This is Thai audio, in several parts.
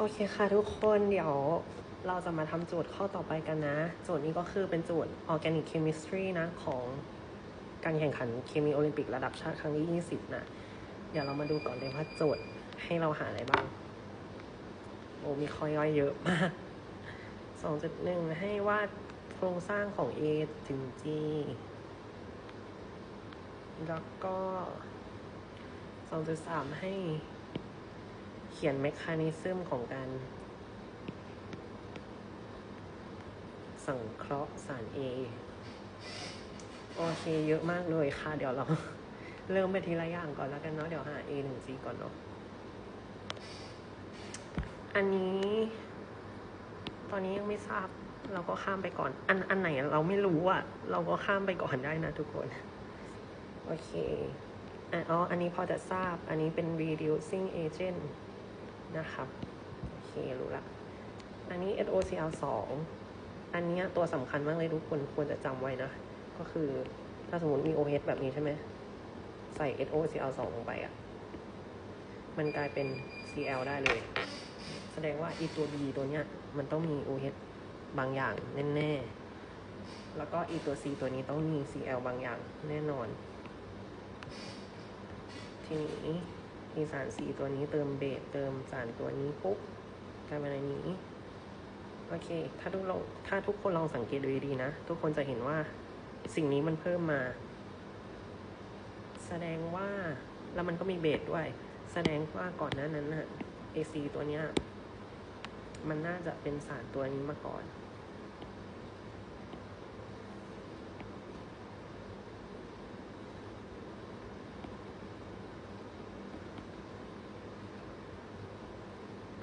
โอเคค่ะทุกคนเดี๋ยวเราจะมาทำโจทย์ข้อต่อไปกันนะ โจทย์นี้ก็คือเป็นโจทย์ Organic Chemistry นะ ของการแข่งขันเคมีโอลิมปิกระดับชาติครั้งที่ 20 นะ เดี๋ยวเรามาดูก่อนเลยว่าโจทย์ให้เราหาอะไรบ้าง โอ้มีข้อย่อยเยอะมาก 2.1 ให้วาดโครงสร้างของ A ถึง G แล้วก็ 2.3 ให้ ขียนเมคานิซึมของการ สังเคราะห์สาร A โอเค เยอะมากเลยค่ะ เดี๋ยวเรา เริ่มไปทีละอย่างก่อนแล้วกันเนาะเดี๋ยวหา A ถึง G ก่อนเนาะอันนี้ ตอนนี้ยังไม่ทราบ เราก็ข้ามไปก่อน อันอันไหนเราไม่รู้อะเราก็ข้ามไปก่อนได้นะทุกคน โอเคอ๋อ อันนี้พอจะทราบ อันนี้เป็น reducing agent นะครับ โอเค รู้ละ อันนี้ SOCl 2อันเนี้ยตัวสำคัญมากเลยทุกคนควรจะจำไว้นะ ก็คือถ้าสมมติมี OH แบบนี้ใช่ไหม ใส่ SOCl 2ลงไปอะ่ะ มันกลายเป็น Cl ได้เลย แสดงว่าอีตัว B ตัวเนี้ย มันต้องมี OH บางอย่างแน่ๆ แล้วก็อีตัว C ตัวนี้ต้องมี Cl บางอย่างแน่นอน ทีนี้ มีสารสีตัวนี้เติมเบสเติมสารตัวนี้ปุ๊บกลายเป็นอันนี้ โอเค ถ้าทุกลองถ้าทุกคนลองสังเกตดูดีๆนะ ทุกคนจะเห็นว่าสิ่งนี้มันเพิ่มมา แสดงว่าแล้วมันก็มีเบสด้วย แสดงว่าก่อนหน้านั้นน่ะ AC ตัวเนี้ย มันน่าจะเป็นสารตัวนี้มาก่อน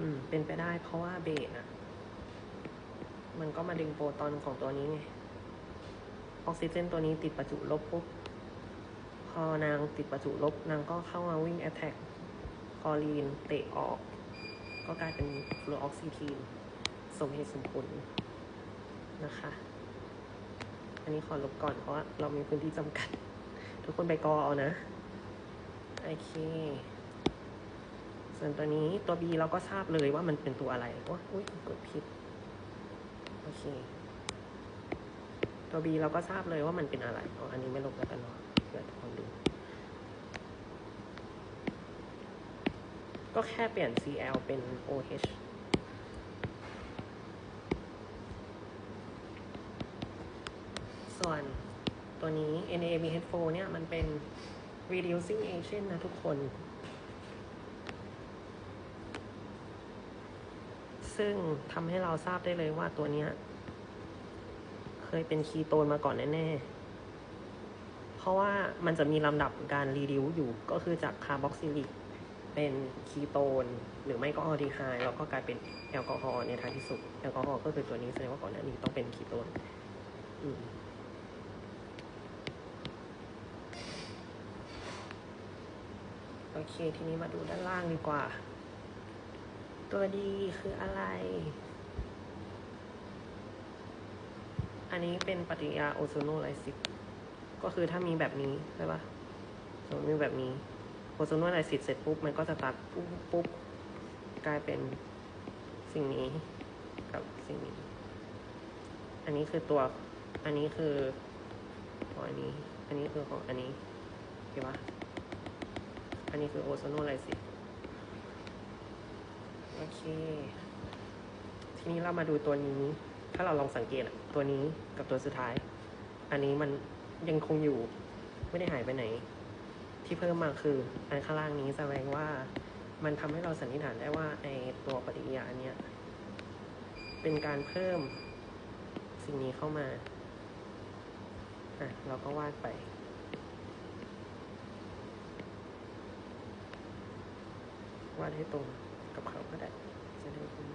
อืม เป็นไปได้เพราะว่าเบสอะมันก็มาดึงโปรตอนของตัวนี้ไง ออกซิเจนตัวนี้ติดประจุลบปุ๊บ พอนางติดประจุลบ นางก็เข้ามาวิ่งแอตแทกคอรีน เตะออก ก็กลายเป็นฟลูออกซิทีน สมเหตุสมผลนะคะ อันนี้ขอลบก่อนเพราะว่าเรามีพื้นที่จำกัด ทุกคนไปกอเอานะ โอเค ส่วนตัวนี้ตัว B เราก็ทราบเลยว่ามันเป็นตัวอะไรโอ้ยอุ๊ยกดผิดโอเค ตัว B เราก็ทราบเลยว่ามันเป็นอะไรอ๋ออันนี้ไม่ลบแล้วกันเนาะเผื่อทุกคนดู ก็แค่เปลี่ยน Cl เป็น OH ส่วนตัวนี้ NaBH4 เนี่ยมันเป็น reducing agent นะทุกคน ซึ่งทำให้เราทราบได้เลยว่าตัวเนี้ย เคยเป็นคีโตนมาก่อนแน่ๆ เพราะว่ามันจะมีลำดับการรีดิวอยู่ก็คือจากคาร์บอกซิลิกเป็นคีโตน หรือไม่ก็ออลดีไฮด์แล้วก็กลายเป็นแอลกอฮอล์ในท้ายที่สุด แอลกอฮอล์ก็คือตัวนี้แสดงว่าก่อนหน้านี้ต้องเป็นคีโตนโอเค ทีนี้มาดูด้านล่างดีกว่า ตัวดีคืออะไร อันนี้เป็นปฏิกิริยาโอโซโนไลซิสก็คือถ้ามีแบบนี้ใช่ปะสมมติมีแบบนี้โอโซโนไลซิสเสร็จปุ๊บ มันก็จะตัดปุ๊บปุ๊บกลายเป็นสิ่งนี้กับสิ่งนี้ อันนี้คือตัว อันนี้คือของอันนี้ อันนี้คือของอันนี้เห็นปะอันนี้คือโอโซโนไลซิส เค ทีนี้เรามาดูตัวนี้ ถ้าเราลองสังเกตตัวนี้กับตัวสุดท้าย อันนี้มันยังคงอยู่ ไม่ได้หายไปไหน ที่เพิ่มมาคือ อันข้างล่างนี้แสดงว่ามันทำให้เราสันนิษฐานได้ว่าไอตัวปฏิกิริยาอันเนี้ยเป็นการเพิ่มสิ่งนี้เข้ามา อะ เราก็วาดไป วาดให้ตรง กับเขาก็ได้จะได้เป็น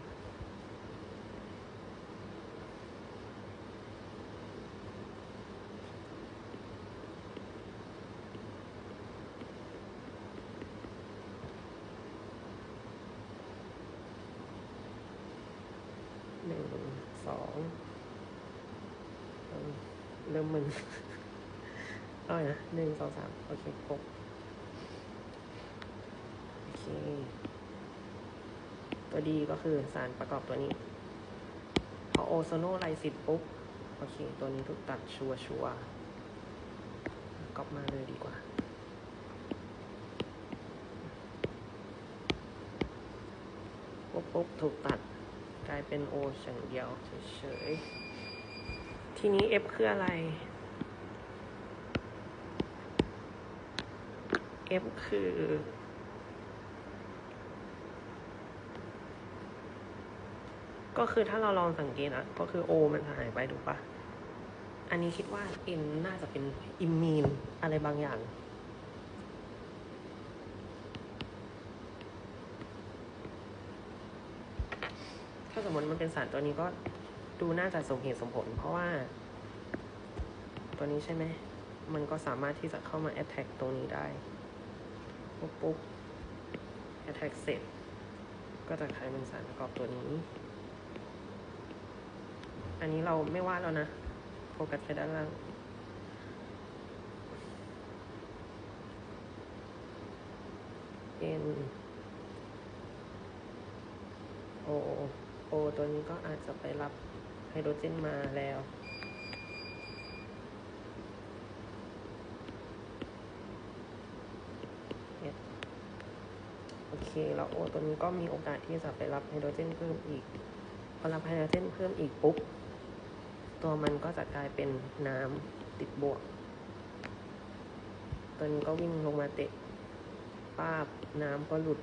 หนึ่งสองเริ่มมึนอาใหม่นะหนึ่งสองสามโอเคครบโอเค ตัวดีก็คือสารประกอบตัวนี้ พอโอโซโนไลซิสปุ๊บ โอเค ตัวนี้ถูกตัดชัวชัวร์ๆก๊อปมาเลยดีกว่า ปุ๊บปุ๊บถูกตัดกลายเป็นโออย่างเดียวเฉยๆ ทีนี้ F คืออะไร F คือ ก็คือถ้าเราลองสังเกตอะก็คือ O มันหายไปถูกปะอันนี้คิดว่า N น่าจะเป็นอิมมีนอะไรบางอย่างถ้าสมมติมันเป็นสารตัวนี้ก็ดูน่าจะสมเหตุสมผล เพราะว่า ตัวนี้ใช่ไหม มันก็สามารถที่จะเข้ามา attack ตรงนี้ได้ ปุ๊บปุ๊บ attack เสร็จ ก็จะกลายเป็นสารประกอบตัวนี้ อันนี้เราไม่วาดแล้วนะ โฟกัสแค่ด้านล่าง N O O ตัวนี้ก็อาจจะไปรับไฮโดรเจนมาแล้วโอเค แล้ว O ตัวนี้ก็มีโอกาสที่จะไปรับไฮโดรเจนเพิ่มอีก พอรับไฮโดรเจนเพิ่มอีกปุ๊บ ตัวมันก็จะกลายเป็นน้ำติดบวก ตัวนี้ก็วิ่งลงมาเตะป้าบน้ำก็หลุด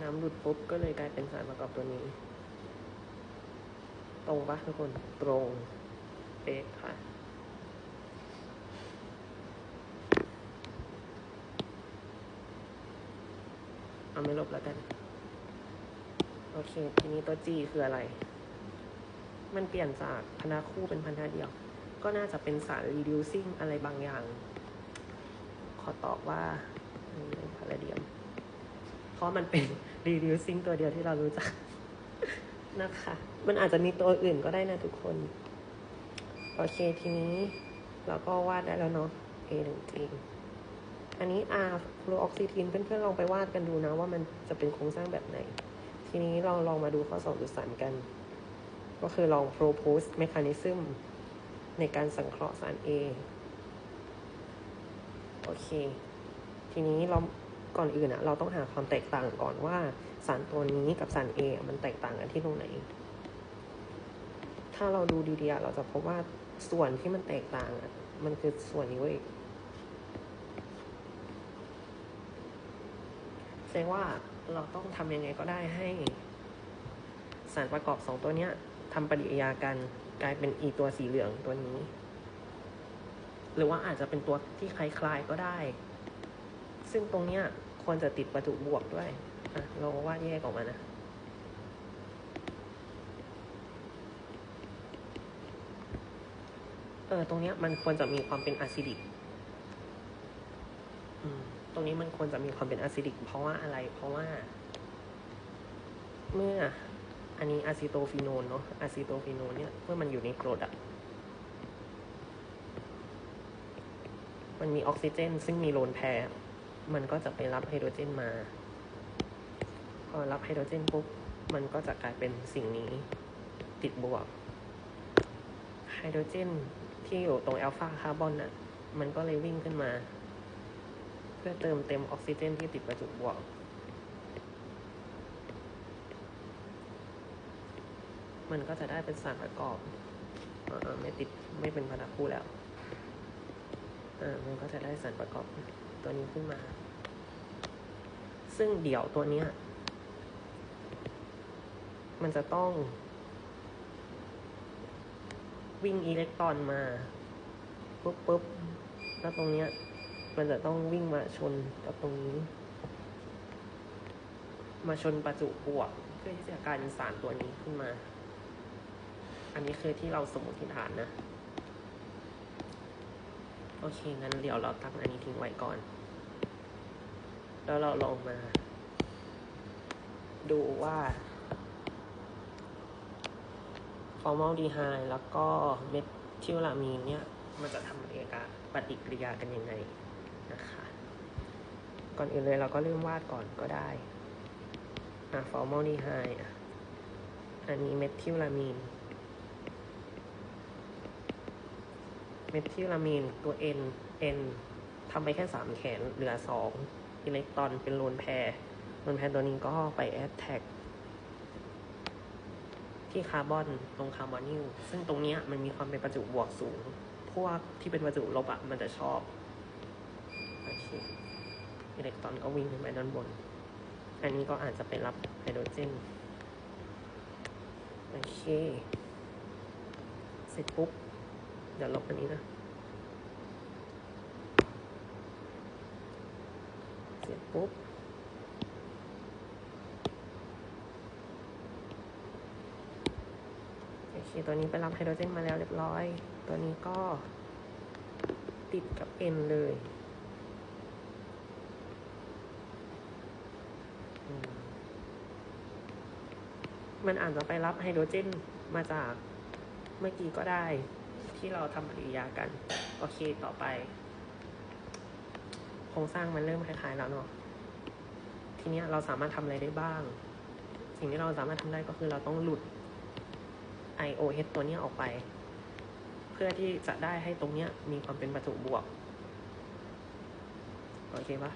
น้ำหลุดปุ๊บก็เลยกลายเป็นสารประกอบตัวนี้ ตรงปะทุกคนตรงเป๊ะค่ะเอาไม่ลบแล้วกัน โอเค ทีนี้ตัว G คืออะไร มันเปลี่ยนจากพันาคู่เป็นพันธะเดียว ก็น่าจะเป็นสาร reducing อะไรบางอย่าง ขอตอบว่าอันนี้เป็นพาราเดียม เพราะมันเป็น reducing ตัวเดียวที่เรารู้จักนะคะ มันอาจจะมีตัวอื่นก็ได้นะทุกคน โอเคทีนี้เราก็วาดได้แล้วเนาะ A หนึ่ง G อันนี้ R ฟลูออกซิทินเพื่อนๆลองไปวาดกันดูนะว่ามันจะเป็นโครงสร้างแบบไหน ทีนี้เราลองมาดูข้อ2.3กัน ก็คือลอง propose mechanism ในการสังเคราะห์สาร A โอเค ทีนี้เราก่อนอื่นอะเราต้องหาความแตกต่างก่อนว่าสารตัวนี้กับสาร A มันแตกต่างกันที่ตรงไหน ถ้าเราดูดีๆ เราจะพบว่าส่วนที่มันแตกต่างอะมันคือส่วนนี้เว้ยแสดงว่าเราต้องทำยังไงก็ได้ให้สารประกอบสองตัวเนี้ย ทำปฏิกิริยากันกลายเป็นอีตัวสีเหลืองตัวนี้ หรือว่าอาจจะเป็นตัวที่คล้ายๆก็ได้ ซึ่งตรงเนี้ยควรจะติดประจุบวกด้วยอะเราวาดแยกออกมานะเออตรงเนี้ยมันควรจะมีความเป็นอะซิดิกตรงนี้มันควรจะมีความเป็นอะซิดิกเพราะว่าอะไร เพราะว่า เมื่อ อันนี้อะซิโตฟีโนนเนาะอะซิโตฟีโนนเนี่ยเมื่อมันอยู่ในกรดอะมันมีออกซิเจน ซึ่งมีโลนแพรมันก็จะไปรับไฮโดรเจนมา พอรับไฮโดรเจนปุ๊บ มันก็จะกลายเป็นสิ่งนี้ติดบวก ไฮโดรเจนที่อยู่ตรงแอลฟาคาร์บอนน่ะ มันก็เลยวิ่งขึ้นมา เพื่อเติมเต็มออกซิเจนที่ติดประจุบวก มันก็จะได้เป็นสารประกอบออไม่ติดไม่เป็นพันธะคู่แล้วมันก็จะได้สารประกอบตัวนี้ขึ้นมา ซึ่งเดี๋ยวตัวเนี้ย มันจะต้อง วิ่งอิเล็กตรอนมาปุ๊บปุ๊บแล้วตรงเนี้ย มันจะต้องวิ่งมาชนกับตรงนี้ มาชนประจุบวกเพื่อที่จะกลายเป็นสารตัวนี้ขึ้นมา อันนี้คือที่เราสมมติฐานนะ โอเค งั้นเดี๋ยวเราตั้งอันนี้ทิ้งไว้ก่อน แล้วเราลองมา ดูว่า ฟอร์ม l ลดีไฮแล้วก็เมทิลลามีนเนี่ย มันจะทำปฏิกิริยาปฏิกิริยากันยังไงนะคะ ก่อนอื่นเลยเราก็เริ่มวาดก่อนก็ได้ อะฟอร์มอลดีไฮอันนี้เมทิลลามีน เมทิลามีนตัว N N ทำไปแค่สามแขนเหลือสองอิเล็กตรอนเป็นโลนแพรโลนแพรตัวนี้ก็ไปแอดแท็กที่คาร์บอนตรงคาร์บอนิลซึ่งตรงเนี้ยมันมีความเป็นประจุบวกสูง พวกที่เป็นประจุลบอะมันจะชอบโอเคอิเล็กตรอนก็วิ่งขึ้นไปด้านบน อันนี้ก็อาจจะไปรับไฮโดรเจนโอเค เสร็จปุ๊บ เดี๋ยวลบอันนี้นะเสร็จปุ๊บโอเคตัวนี้ไปรับไฮโดรเจนมาแล้วเรียบร้อย ตัวนี้ก็ติดกับ N เลยมมันอาจจะไปรับไฮโดรเจนมาจากเมื่อกี้ก็ได้ ที่เราทำปฏิกิริยากัน โอเคต่อไป โครงสร้างมันเริ่มคล้ายๆแล้วเนาะทีนี้เราสามารถทำอะไรได้บ้าง สิ่งที่เราสามารถทำได้ก็คือเราต้องหลุด IOH ตัวนี้ออกไป เพื่อที่จะได้ให้ตรงเนี้ยมีความเป็นประจุบวก โอเคปะ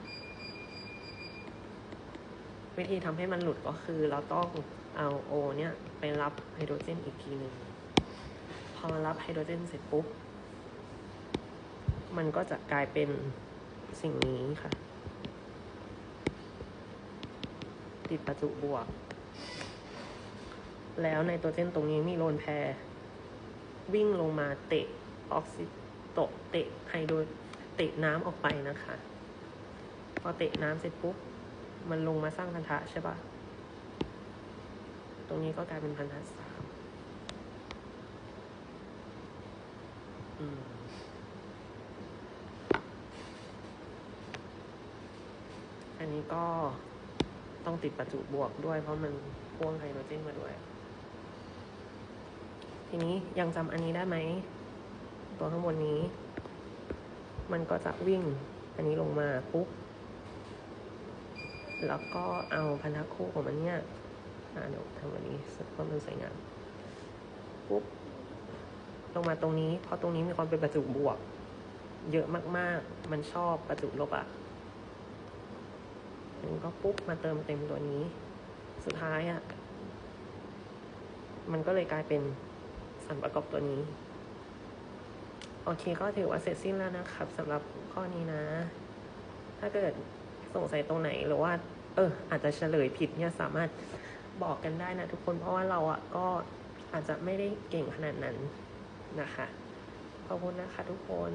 วิธีทำให้มันหลุดก็คือเราต้องเอา O เนี่ยไปรับไฮโดรเจนอีกทีหนึ่ง พอรับไฮโดรเจนเสร็จปุ๊บ มันก็จะกลายเป็นสิ่งนี้ค่ะ ติดประจุบวก แล้วไนโตรเจนตรงนี้มีโลนแพร วิ่งลงมาเตะออกซิโตเตะไฮโดรเตะน้ำออกไปนะคะ พอเตะน้ำเสร็จปุ๊บ มันลงมาสร้างพันธะใช่ปะตรงนี้ก็กลายเป็นพันธะสาม อันนี้ก็ต้องติดประจุบวกด้วย เพราะมันพ่วงไฮโดรเจนมาด้วย ทีนี้ยังจำอันนี้ได้ไหม ตัวข้างบนนี้ มันก็จะวิ่งอันนี้ลงมาปุ๊บแล้วก็เอาพันธะคู่ของมันเนี่ยอ่าเดี๋ยวทำอันนี้เพื่อมันสวยงามปุ๊บ ลงมาตรงนี้ เพราะตรงนี้มีความเป็นประจุบวก เยอะมากๆ มันชอบประจุลบอะ่ะอันก็ปุ๊บมาเติมเต็มตัวนี้ สุดท้ายอะ่ะ มันก็เลยกลายเป็นสารประกอบตัวนี้ โอเคก็ถือว่าเสร็จสิ้นแล้วนะครับสำหรับข้อนี้นะ ถ้าเกิดสงสัยตรงไหนหรือว่า เออ อาจจะเฉลยผิดเนี่ยสามารถบอกกันได้นะทุกคนเพราะว่าเราอะก็อาจจะไม่ได้เก่งขนาดนั้น นะคะ ขอบคุณนะคะทุกคน